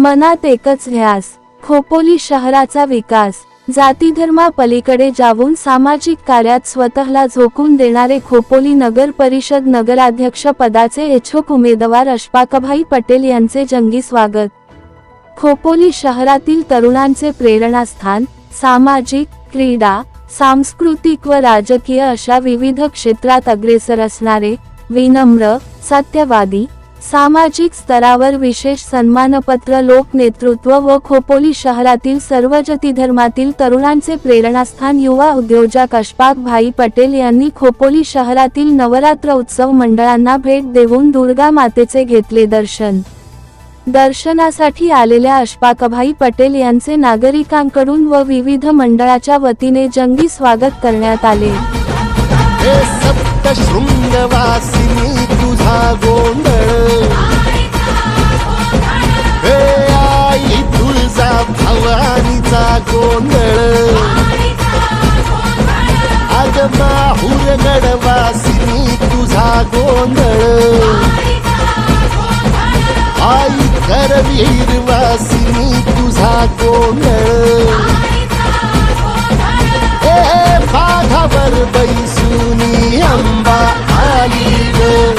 मनात एकच ह्यास खोपोली शहराचा विकास. जातीधर्मा पलीकडे जाऊन सामाजिक कार्यात स्वतःला झोकून देणारे खोपोली नगर परिषद नगराध्यक्ष पदाचे इच्छुक उमेदवार अशफाकभाई पटेल यांचे जंगी स्वागत. खोपोली शहरातील तरुणांचे प्रेरणास्थान सामाजिक क्रीडा सांस्कृतिक व राजकीय अशा विविध क्षेत्रात अग्रेसर असणारे विनम्र सत्यवादी सामाजिक स्तरावर विशेष सन्मानपत्र लोक नेतृत्व व खोपोली शहरातील सर्व जतीधर्मातील तरुणांचे प्रेरणास्थान युवा उद्योजक अशफाक भाई पटेल यांनी खोपोली शहरातील नवरात्र उत्सव मंडळांना भेट देऊन दुर्गा मातेचे घेतले दर्शन. दर्शनासाठी आलेल्या अशफाकभाई पटेल यांचे नागरिकांकडून व विविध मंडळाच्या वतीने जंगी स्वागत करण्यात आले. माहुराचा गोंधळ. आज माहुर गडवासिनी तुझा गोंधळ. आई कर विहीरवासिनी तुझा गोंधळ. ए बाघावर बैसुनी अंबा आली गो.